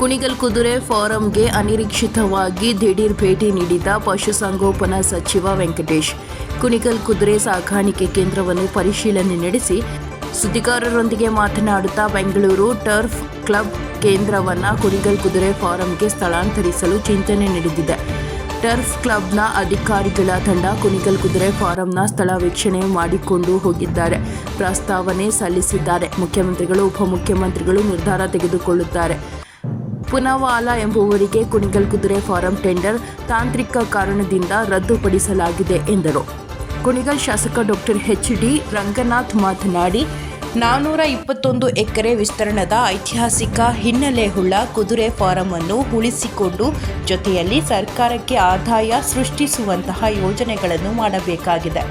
ಕುಣಿಗಲ್ ಕುದುರೆ ಫಾರಂಗೆ ಅನಿರೀಕ್ಷಿತವಾಗಿ ದಿಢೀರ್ ಭೇಟಿ ನೀಡಿದ ಪಶುಸಂಗೋಪನಾ ಸಚಿವ ವೆಂಕಟೇಶ್. ಕುಣಿಗಲ್ ಕುದುರೆ ಸಾಕಾಣಿಕೆ ಕೇಂದ್ರವನ್ನು ಪರಿಶೀಲನೆ ನಡೆಸಿ ಸುದ್ದಿಗಾರರೊಂದಿಗೆ ಮಾತನಾಡುತ್ತಾ ಬೆಂಗಳೂರು ಟರ್ಫ್ ಕ್ಲಬ್ ಕೇಂದ್ರವನ್ನು ಕುಣಿಗಲ್ ಕುದುರೆ ಫಾರಂಗೆ ಸ್ಥಳಾಂತರಿಸಲು ಚಿಂತನೆ ನಡೆದಿದೆ. ಟರ್ಫ್ ಕ್ಲಬ್ನ ಅಧಿಕಾರಿಗಳ ತಂಡ ಕುಣಿಗಲ್ ಕುದುರೆ ಫಾರಂನ ಸ್ಥಳ ವೀಕ್ಷಣೆ ಮಾಡಿಕೊಂಡು ಹೋಗಿದ್ದಾರೆ. ಪ್ರಸ್ತಾವನೆ ಸಲ್ಲಿಸಿದ್ದಾರೆ. ಮುಖ್ಯಮಂತ್ರಿಗಳು, ಉಪಮುಖ್ಯಮಂತ್ರಿಗಳು ನಿರ್ಧಾರ ತೆಗೆದುಕೊಳ್ಳುತ್ತಾರೆ. ಪುನವಾಲ ಎಂಬುವರಿಗೆ ಕುಣಿಗಲ್ ಕುದುರೆ ಫಾರಂ ಟೆಂಡರ್ ತಾಂತ್ರಿಕ ಕಾರಣದಿಂದ ರದ್ದುಪಡಿಸಲಾಗಿದೆ ಎಂದರು. ಕುಣಿಗಲ್ ಶಾಸಕ ಡಾಕ್ಟರ್ ಎಚ್ ಡಿ ರಂಗನಾಥ್ ಮಾತನಾಡಿ, ನಾನೂರ ಇಪ್ಪತ್ತೊಂದು ಎಕರೆ ವಿಸ್ತರಣದ ಐತಿಹಾಸಿಕ ಹಿನ್ನೆಲೆಯುಳ್ಳ ಕುದುರೆ ಫಾರಂ ಅನ್ನು ಉಳಿಸಿಕೊಂಡು ಜೊತೆಯಲ್ಲಿ ಸರ್ಕಾರಕ್ಕೆ ಆದಾಯ ಸೃಷ್ಟಿಸುವಂತಹ ಯೋಜನೆಗಳನ್ನು ಮಾಡಬೇಕಾಗಿದೆ.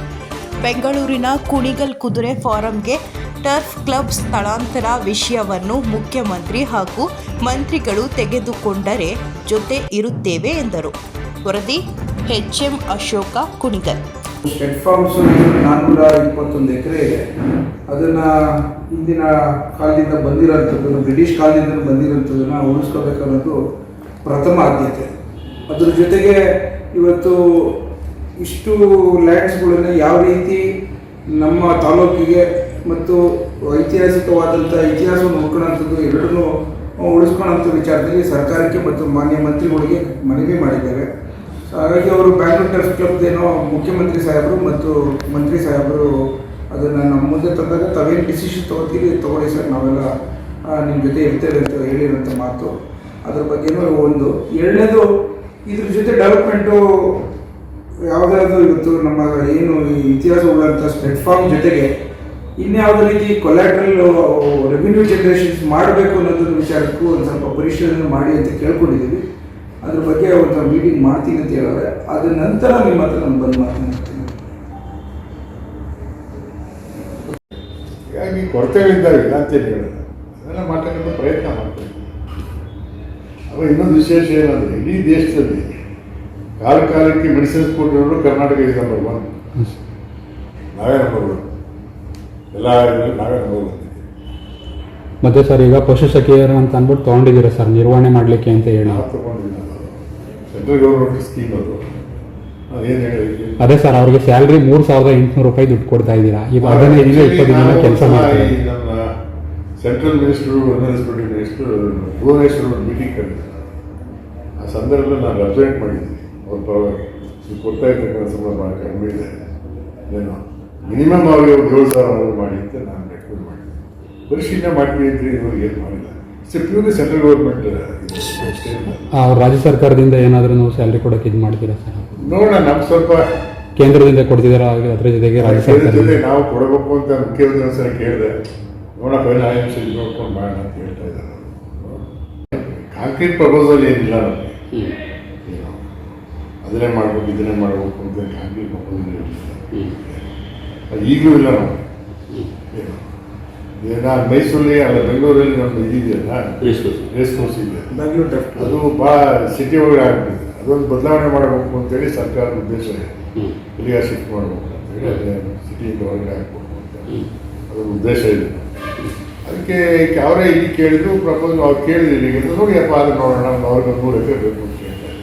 ಬೆಂಗಳೂರಿನ ಕುಣಿಗಲ್ ಕುದುರೆ ಫಾರಂಗೆ ಟರ್ಫ್ ಕ್ಲಬ್ ಸ್ಥಳಾಂತರ ವಿಷಯವನ್ನು ಮುಖ್ಯಮಂತ್ರಿ ಹಾಗೂ ಮಂತ್ರಿಗಳು ತೆಗೆದುಕೊಂಡರೆ ಜೊತೆ ಇರುತ್ತೇವೆ ಎಂದರು. ವರದಿ, ಎಚ್ಎಂ ಅಶೋಕ ಕುಣಿಗಲ್. ನಾನ್ನೂರ ಇಪ್ಪತ್ತೊಂದು ಎಕರೆ ಅದನ್ನು ಹಿಂದಿನ ಕಾಲದಿಂದ ಬಂದಿರೋಂಥದ್ದನ್ನು, ಬ್ರಿಟಿಷ್ ಕಾಲದಿಂದ ಬಂದಿರೋಂಥದ್ದನ್ನು ಉಳಿಸ್ಕೋಬೇಕನ್ನೋದು ಪ್ರಥಮ ಆದ್ಯತೆ. ಅದ್ರ ಜೊತೆಗೆ ಇವತ್ತು ಇಷ್ಟು ಲ್ಯಾಂಡ್ಸ್ಗಳನ್ನು ಯಾವ ರೀತಿ ನಮ್ಮ ತಾಲೂಕಿಗೆ ಮತ್ತು ಐತಿಹಾಸಿಕವಾದಂಥ ಇತಿಹಾಸವನ್ನು ಉಳ್ಕೊಳ್ಳೋಂಥದ್ದು ಎರಡನ್ನೂ ಉಳಿಸ್ಕೊಳ್ಳೋಂಥ ವಿಚಾರದಲ್ಲಿ ಸರ್ಕಾರಕ್ಕೆ ಮತ್ತು ಮಾನ್ಯ ಮಂತ್ರಿಗಳಿಗೆ ಮನವಿ ಮಾಡಿದ್ದಾರೆ. ಹಾಗಾಗಿ ಅವರು ಟರ್ಫ್ ಕ್ಲಬ್ದೇನೋ ಮುಖ್ಯಮಂತ್ರಿ ಸಾಹೇಬರು ಮತ್ತು ಮಂತ್ರಿ ಸಾಹೇಬರು ಅದನ್ನು ನಮ್ಮ ಮುಂದೆ ತಂದಾಗ ತಾವೇನು ಡಿಸಿಷನ್ ತೊಗೋತೀರಿ, ತೊಗೊಳ್ಳಿ ಸರ್, ನಾವೆಲ್ಲ ನಿಮ್ಮ ಜೊತೆ ಇರ್ತೇವೆ ಅಂತ ಹೇಳಿರೋಂಥ ಮಾತು. ಅದ್ರ ಬಗ್ಗೆನೂ ಒಂದು. ಎರಡನೇದು, ಇದ್ರ ಜೊತೆ ಡೆವಲಪ್ಮೆಂಟು ಯಾವುದಾದ್ರು ಇವತ್ತು ನಮ್ಮ ಏನು ಇತಿಹಾಸ ಉಳ್ಳಂಥ ಪ್ಲಾಟ್ಫಾರ್ಮ್ ಜೊತೆಗೆ ಇನ್ಯಾವುದೇ ರೀತಿ ಕೊಲ್ಯಾಟ್ರಲ್ ರೆವಿನ್ಯೂ ಜನರೇಷನ್ಸ್ ಮಾಡಬೇಕು ಅನ್ನೋದ್ರ ವಿಚಾರಕ್ಕೂ ಒಂದು ಸ್ವಲ್ಪ ಪರಿಶೀಲನೆ ಮಾಡಿ ಅಂತ ಕೇಳ್ಕೊಂಡಿದ್ದೀವಿ ಅದ್ರ ಬಗ್ಗೆ ಒಂದು ಮೀಟಿಂಗ್ ಮಾಡ್ತೀನಿ ಅಂತ ಹೇಳಿದ್ರೆ ಅದ್ರ ನಂತರ ನಿಮ್ಮ ಹತ್ರ ನಾನು ಬಂದು ಮಾತನಾಡ್ತೀನಿ ಹೀಗಾಗಿ ಕೊರತೆಗಳಿದ್ದಾವೆ ಇಲ್ಲ ಅಂತೇಳಿ ಹೇಳೋದು ಅದೆಲ್ಲ ಮಾತಾಡೋದು ಪ್ರಯತ್ನ ಮಾಡ್ತೀನಿ ಅವಾಗ ಇನ್ನೊಂದು ವಿಶೇಷ ಏನಂದರೆ ಇಡೀ ದೇಶದಲ್ಲಿ ಕಾಲ ಕಾಲಕ್ಕೆ ಮೆಡಿಸಿನ್ಸ್ ಕೊಟ್ಟಿರೋರು ಕರ್ನಾಟಕ ಇದೆ ನಂಬರ್ ಒನ್ ನಾವೇ ನಂಬರ್ ಒನ್ ಎಲ್ಲ ನಾವೇ ಮತ್ತೆ ಸರ್ ಈಗ ಪಶು ಸಖಿಯರು ಅಂತ ಅಂದ್ಬಿಟ್ಟು ತೊಗೊಂಡಿದ್ದೀರಾ ಸರ್ ನಿರ್ವಹಣೆ ಮಾಡಲಿಕ್ಕೆ ಅಂತ ಹೇಳಿ? ನಾವು ಸೆಂಟ್ರಲ್ ಗೌರ್ಮೆಂಟ್ ಸ್ಕೀಮ್ ಅದು. ಅದೇನು ಹೇಳಿ ಅದೇ ಸರ್ ಅವ್ರಿಗೆ ಸ್ಯಾಲ್ರಿ ಮೂರು ಸಾವಿರದ ಎಂಟುನೂರು ರೂಪಾಯಿ ದುಡ್ಡು ಕೊಡ್ತಾ ಇದ್ದೀರಾ. ಈಗ ಹದಿನೈದು ದಿನ ಇಪ್ಪತ್ತು ದಿನ ಕೆಲಸ ಮಾಡ್ತಾರೆ. ನಮ್ಮ central minister administrative minister Bhubaneswar ಒಂದು ಮೀಟಿಂಗ್ ಕರೆದಿದ್ದೆ ಆ ಸಂದರ್ಭದಲ್ಲಿ ನಾನು ರೆಪ್ರೆಸೆಂಟ್ ಮಾಡಿದ್ದೀನಿ ಅವ್ರ ಪರವಾಗಿ. ನೀವು ಕೊಡ್ತಾ ಇರ್ತಕ್ಕಂಥ ಸಂಬಳ ಭಾಳ ಕಡಿಮೆ ಇದೆ ಏನು? ಮಿನಿಮಮ್ ಆಗಿ ಒಂದು ಏಳು ಸಾವಿರ ಮಾಡಿ ಅಂತ ನಾನು ರೆಕಮೆಂಡ್ ಮಾಡಿದ್ದೆ. ಪರಿಶೀಲನೆ ಮಾಡ್ತೀವಿ ಅಂತ ಇವ್ರಿಗೆ ಏನು ಮಾಡಿಲ್ಲ. ಪ್ಯೂರ್ಲಿ ಸೆಂಟ್ರಲ್ ಗೌರ್ಮೆಂಟ್ ರಾಜ್ಯ ಸರ್ಕಾರದಿಂದ ಏನಾದರೂ ನಾವು ಸ್ಯಾಲ್ರಿ ಕೊಡೋಕೆ ಇದು ಮಾಡ್ತೀರಾ ಸರ್? ನೋಡೋಣ ನಮ್ಗೆ ಸ್ವಲ್ಪ ಕೇಂದ್ರದಿಂದ ಕೊಡ್ತಿದ್ದೀರಾ ಅದ್ರ ಜೊತೆಗೆ ರಾಜ್ಯ ಸರ್ಕಾರದಿಂದ? ನಾವು ಕೊಡಬೇಕು ಅಂತ ಮುಖ್ಯಮಂತ್ರಿ ಒಂದ್ಸಲ ಕೇಳಿದೆ. ನೋಡೋಣ ಎಲ್ಲ ಆಯ್ತು ನಿಮಿಷ ನೋಡ್ಕೊಂಡು ಮಾಡೋಣ ಅಂತ ಹೇಳ್ತಾ ಇದ್ದಾರೆ ಕಾಂಕ್ರೀಟ್ ಪ್ರಪೋಸಲ್ ಏನಿಲ್ಲ ನಮಗೆ. ಅದನ್ನೇ ಮಾಡ್ಬೇಕು ಇದನ್ನೇ ಮಾಡ್ಬೇಕು ಅಂತ ಕಾಂಕ್ರೀಟ್ ಪ್ರಪೋಸಲ್ ಏನಿಲ್ಲ. ಅದು ಈಗಲೂ ಇಲ್ಲ ನಾವು. ನಾನು ಮೈಸೂರಲ್ಲಿ ಅಲ್ಲ ಬೆಂಗಳೂರಲ್ಲಿ ನಮ್ಮದು ಇದೆಯಲ್ಲ ರೇಸ್ ಕೋರ್ಸ್ ಇದೆ. ಅದು ಭಾಳ ಸಿಟಿ ಒಳಗೆ ಆಗ್ಬಿಟ್ಟಿದೆ. ಅದೊಂದು ಬದಲಾವಣೆ ಮಾಡಬೇಕು ಅಂತೇಳಿ ಸರ್ಕಾರದ ಉದ್ದೇಶ ಇದೆ. ಇಲ್ಲಿಗೆ ಶಿಫ್ಟ್ ಮಾಡಬೇಕು ಅಂತೇಳಿ ಅದೇ ಸಿಟಿಯಿಂದ ಹೊರಗಡೆ ಹಾಕ್ಬೇಕು ಅಂತ ಅದೊಂದು ಉದ್ದೇಶ ಇದೆ. ಅದಕ್ಕೆ ಅವರೇ ಇಲ್ಲಿ ಕೇಳಿದ್ರು ಪ್ರಪೋಸ್ ಅವ್ರು ಕೇಳಿದ್ರು ಈಗ ನೋಡಿ ಅಪ್ಪ ಆದರೆ ನೋಡೋಣ ಅವ್ರಿಗೆ ಮೂರು ಎಕರೆ ಬೇಕು ಅಂತ ಹೇಳ್ತಾರೆ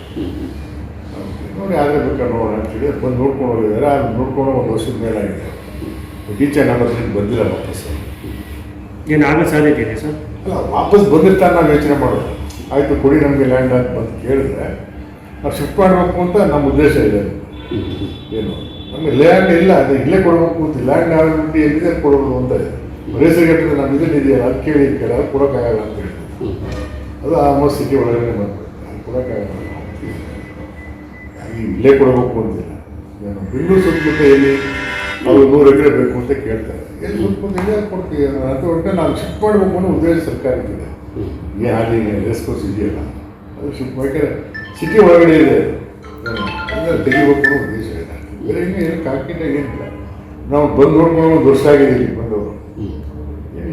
ನೋಡಿ ಆದರೆ ಬೇಕಾದ್ರೆ ನೋಡೋಣ ಅಂತೇಳಿ ಬಂದು ನೋಡ್ಕೊಂಡು ಹೋಗಿದ್ದಾರೆ. ಅದು ನೋಡ್ಕೊಂಡು ಒಂದು ವರ್ಷದ ಮೇಲೆ ಆಗಿದೆ ಟೀಚರ್ ನಮ್ಮ ಹತ್ರ ಬಂದಿಲ್ಲ ವಾಪಸ್. ಏನು ಆಗೋ ಸಾಧ್ಯತೆ ಇದೆ ಸರ್? ಅಲ್ಲ ವಾಪಸ್ ಬಂದಿರ್ತಾರೆ ನಾವು ಯೋಚನೆ ಮಾಡೋದು. ಆಯಿತು ಕೊಡಿ ನಮಗೆ ಲ್ಯಾಂಡ್ ಅಂತ ಬಂದು ಕೇಳಿದ್ರೆ ನಾವು ಶಿಫ್ಟ್ ಮಾಡಬೇಕು ಅಂತ ನಮ್ಮ ಉದ್ದೇಶ ಇದೆ. ಏನು? ನಮಗೆ ಲ್ಯಾಂಡ್ ಇಲ್ಲ ಅದು ಇಲ್ಲೇ ಕೊಡಬೇಕು ಅಂತ ಲ್ಯಾಂಡ್ ಆಗಿಬಿಟ್ಟು ಎಲ್ಲಿದೆ ಕೊಡೋದು ಅಂತ ಇದೆ. ರೇಸರ್ಗಟ್ಟದ ನಮ್ಮ ಇದರಲ್ಲಿ ಇದೆಯಲ್ಲ ಅದು ಕೇಳಿ ಕೇಳಿ ಅದು ಕೊಡೋಕ್ಕಾಗಲ್ಲ ಅಂತ ಹೇಳಿ. ಅದು ಆಲ್ಮೋಸ್ಟ್ ಸಿಟಿ ಒಳಗಡೆ ಬಂದ್ಬಿಡುತ್ತೆ. ಅದು ಕೊಡೋಕ್ಕಾಗಲ್ಲ ಇಲ್ಲೇ ಕೊಡಬೇಕು ಅಂತಿಲ್ಲ. ಏನು ಬೆಂಗಳೂರು ಸುತ್ತಮುತ್ತ ಎಲ್ಲಿ? ಅವ್ರು ನೂರು ಎಕರೆ ಬೇಕು ಅಂತ ಕೇಳ್ತಾರೆ. ಎಲ್ಲಿ ಇದೆ ಅದು ಕೊಡ್ತೀವಿ. ಅಂತ ಒಟ್ಟೆ ನಾವು ಶಿಫ್ಟ್ ಮಾಡಬೇಕು ಅನ್ನೋ ಉದ್ದೇಶ ಸರ್ಕಾರಕ್ಕಿದೆ. ಏನು ಅಲ್ಲಿ ರೇಸ್ ಕೋರ್ಸ್ ಇದೆಯಲ್ಲ ಅದು ಶಿಫ್ಟ್ ಮಾಡ್ಕೊಂಡು ಸಿಟಿ ಒಳಗಡೆ ಇದೆ. ತೆಗಿಬೇಕು ಅನ್ನೋ ಉದ್ದೇಶ ಇದೆ. ಬೇರೆ ಇನ್ನೂ ಏನು ಕಾಂಕ್ರೀಟ್ ಏನಿಲ್ಲ. ನಾವು ಬಂದು ನೋಡ್ಕೊಂಡು ಒಂದು ವರ್ಷ ಆಗಿದೆ ಇಲ್ಲಿ ಬಂದು.